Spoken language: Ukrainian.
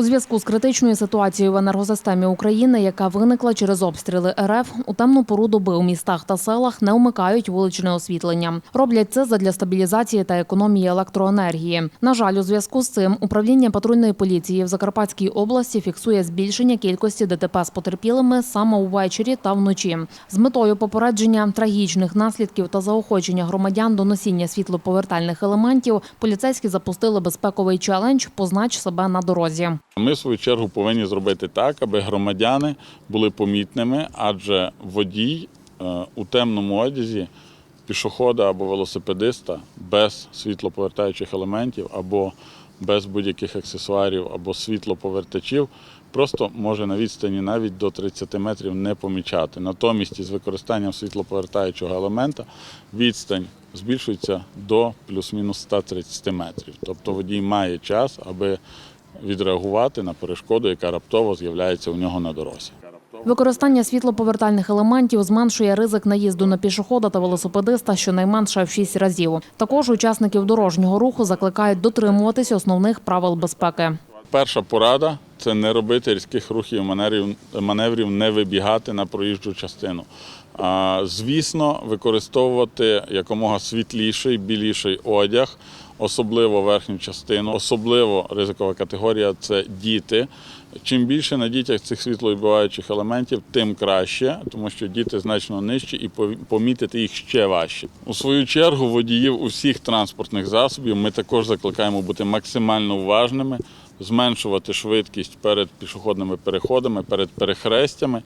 У зв'язку з критичною ситуацією в енергосистемі України, яка виникла через обстріли РФ, у темну пору доби у містах та селах не вмикають вуличне освітлення. Роблять це задля стабілізації та економії електроенергії. На жаль, у зв'язку з цим управління патрульної поліції в Закарпатській області фіксує збільшення кількості ДТП з потерпілими саме увечері та вночі. З метою попередження трагічних наслідків та заохочення громадян до носіння світлоповертальних елементів, поліцейські запустили безпековий челендж Познач себе на дорозі. Ми, в свою чергу, повинні зробити так, аби громадяни були помітними, адже водій е, у темному одязі пішохода або велосипедиста без світлоповертаючих елементів або без будь-яких аксесуарів або світлоповертачів просто може на відстані навіть до 30 метрів не помічати. Натомість із використанням світлоповертаючого елемента відстань збільшується до плюс-мінус 130 метрів. Тобто водій має час, аби відреагувати на перешкоду, яка раптово з'являється у нього на дорозі. Використання світлоповертальних елементів зменшує ризик наїзду на пішохода та велосипедиста щонайменше в 6 разів. Також учасників дорожнього руху закликають дотримуватись основних правил безпеки. Перша порада це не робити різких рухів маневрів, маневрів, не вибігати на проїжджу частину. Звісно, використовувати якомога світліший, біліший одяг, особливо верхню частину, особливо ризикова категорія це діти. Чим більше на дітях цих світловідбиваючих елементів, тим краще, тому що діти значно нижчі і помітити їх ще важче. У свою чергу водіїв усіх транспортних засобів ми також закликаємо бути максимально уважними, зменшувати швидкість перед пішохідними переходами, перед перехрестями.